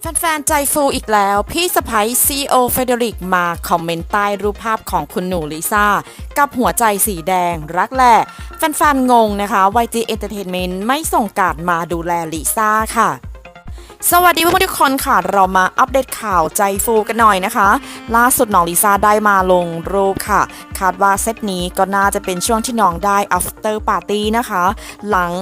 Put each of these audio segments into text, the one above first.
แฟนๆ ใจฟูอีกแล้ว พี่สไปซีโอเฟเดริกมาคอมเมนต์ใต้รูปภาพของคุณหนูลิซ่า กับหัวใจสีแดง รักแหละแฟนๆ งงนะคะ YG Entertainment ไม่ส่งการ์ดมาดูแลลิซ่าค่ะสวัสดีเพื่อนทุกคนค่ะ เรามาอัปเดตข่าวใจฟูกันหน่อยนะคะ ล่าสุดน้องลิซ่าได้มาลงรูปค่ะ คาดว่าเซตนี้ก็น่าจะเป็นช่วงที่น้องได้ after party นะคะ หลัง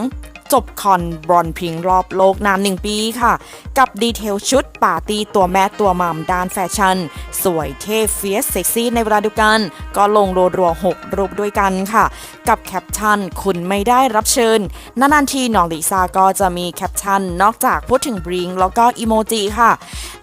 จบคอนบอลพิงรอบโลกนานหนึ่งปีค่ะ กับดีเทลชุดปาร์ตี้ตัวแม่ตัวมัมด้านแฟชั่น สวยเท่เฟียสเซ็กซี่ในเวลาเดียวกัน ก็ลงรัวๆ6รูปด้วยกันค่ะ กับแคปชั่นคุณไม่ได้รับเชิญนานๆทีน้องลิซ่าก็จะมีแคปชั่น นอกจากพูดถึงบริงแล้วก็อีโมจิค่ะ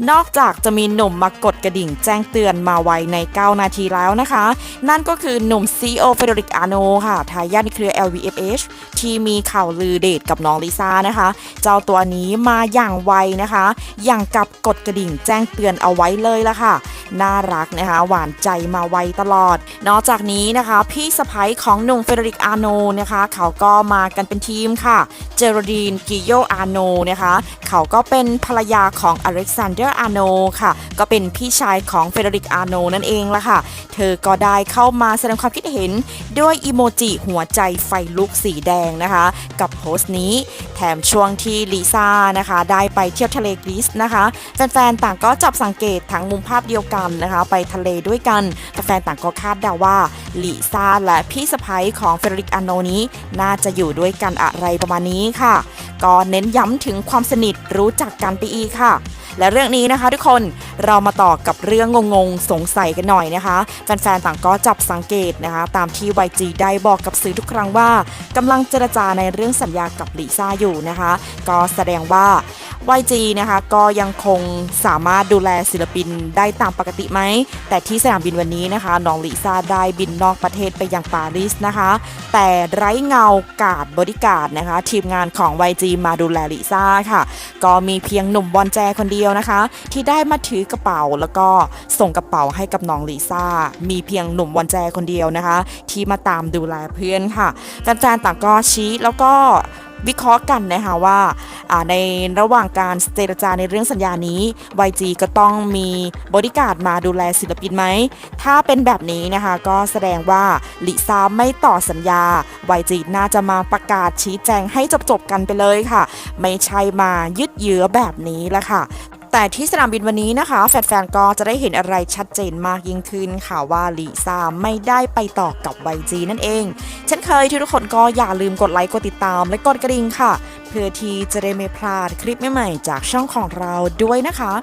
นอกจากจะมีหนุ่มมากดกระดิ่งแจ้งเตือนมาไวใน 9 นาทีแล้วนะคะ นั่นก็คือหนุ่มซีโอเฟเดริกอาโนค่ะทายาทในเครือ LVMH ที่มีข่าวลือเดทกับน้องลิซ่านะคะ เจ้าตัวนี้มาอย่างไวนะคะ อย่างกับกดกระดิ่งแจ้งเตือนเอาไว้เลยละค่ะ น่ารักนะคะ หวานใจมาไวตลอด นอกจากนี้นะคะ พี่สะพ้ยของหนุ่มเฟเดริกอาโนนะคะ เขาก็มากันเป็นทีมค่ะ เจโรดีนกิโยอาโนนะคะ เขาก็เป็นภรรยาของอเล็กซานเดอร์อาโนค่ะ ก็เป็นพี่ชายของเฟเดริกอาโนนั่นเองละค่ะ เธอก็ได้เข้ามาแสดงความคิดเห็นด้วยอีโมจิหัวใจไฟลุกสีแดงนะคะ กับโพสต์นี้ แถมช่วงที่ลิซ่านะคะ ได้ไปเที่ยวทะเลกรีซนะคะแฟนๆต่างก็จับสังเกตทั้งมุมภาพเดียวกันนะคะ ไปทะเลด้วยกันแฟนๆต่างก็คาดเดาว่าลิซ่าและพี่สะพ้ยของเฟเดริกอาโนนี้ น่าจะอยู่ด้วยกันอะไรประมาณนี้ค่ะ ก็เน้นย้ำถึงความสนิทรู้จักกันไปอีกค่ะ และเรื่องนี้นะคะทุกคนเรามาต่อกับเรื่องงงๆ สงสัยกันหน่อยนะคะ แฟนๆ ต่างก็จับสังเกตนะคะ ตามที่ YG ได้บอกกับสื่อทุกครั้งว่ากำลังเจรจาในเรื่องสัญญากับลิซ่าอยู่นะคะ ก็แสดงว่า YG นะคะก็ยังคงสามารถดูแลศิลปินได้ตามปกติไหม แต่ที่สนามบินวันนี้นะคะ น้องลิซ่าได้บินนอกประเทศไปยังปารีสนะคะ แต่ไร้เงากาดบริการนะคะ ทีมงานของ YG มาดูแลลิซ่าค่ะ ก็มีเพียงหนุ่มบอลแจคนเดียวนะคะ ที่ได้มาถือกระเป๋า แล้วก็ส่งกระเป๋าให้กับน้องลิซ่า มีเพียงหนุ่มบอลแจคนเดียวนะคะ ที่มาตามดูแลเพื่อนค่ะแฟนๆต่างก็ชี้แล้วก็วิเคราะห์กันนะคะว่าในระหว่างการเจรจาในเรื่องสัญญานี้ YG ก็ต้องมีบริการมาดูแลศิลปินไหม ถ้าเป็นแบบนี้นะคะก็แสดงว่าลิซ่าไม่ต่อสัญญา YG น่าจะมาประกาศชี้แจงให้จบๆกันไปเลยค่ะ ไม่ใช่มายึดเยื้อแบบนี้ละค่ะ แต่ที่สนามบินวันนี้นะคะ แฟนๆก็จะได้เห็นอะไรชัดเจนมากยิ่งขึ้นค่ะว่าลิซ่าไม่ได้ไปต่อกับ YG นั่นเอง เช่นเคยทุกคนก็อย่าลืมกดไลค์กดติดตามและกดกระดิ่งค่ะ เพื่อที่จะได้ไม่พลาดคลิปใหม่ๆจากช่องของเราด้วยนะคะ